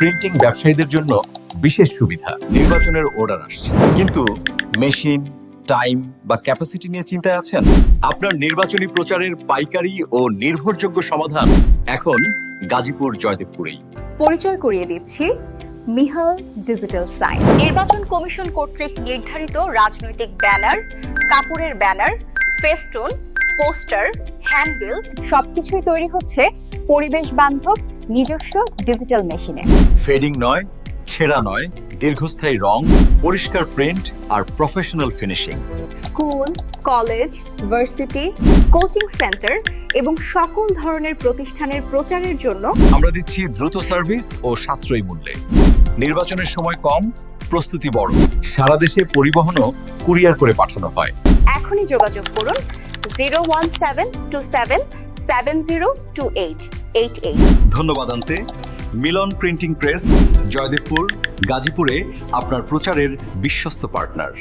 Printing ব্যবসায়ীদের জন্য বিশেষ সুবিধা। নির্বাচনের অর্ডার আসছে। কিন্তু মেশিন টাইম বা ক্যাপাসিটি নিয়ে চিন্তায় আছেন? আপনার নির্বাচনী প্রচারের পাইকারি ও নির্ভরযোগ্য সমাধান এখন গাজীপুর জয়দেবপুরেই। পরিচয় করিয়ে দিচ্ছি মিহাল ডিজিটাল সাইন। নির্বাচন কমিশন কর্তৃক নির্ধারিত রাজনৈতিক ব্যানার, কাপড়ের ব্যানার ফেস্টুন পোস্টার হ্যান্ডবিল সবকিছুই তৈরি হচ্ছে পরিবেশ বান্ধব নিজস্ব ডিজিটাল মেশিনে ফেডিং নয় ছেঁড়া নয় দীর্ঘস্থায়ী রং পরিষ্কার প্রিন্ট আর professional finishing school college varsity coaching centre এবং সকল ধরনের প্রতিষ্ঠানের প্রচারের জন্য আমরা দিচ্ছি দ্রুত সার্ভিস ও সাশ্রয়ী মূল্যে। নির্বাচনের সময় কম প্রস্তুতি বড়। সারা দেশে পরিবহনও কুরিয়ার করে পাঠানো হয়। এখনই যোগাযোগ করুন zero one seven two seven seven zero two eight. ধন্যবাদ আনতে মিলন প্রিন্টিং প্রেস জয়দেবপুর গাজীপুরে আপনার প্রচারের বিশ্বস্ত পার্টনার।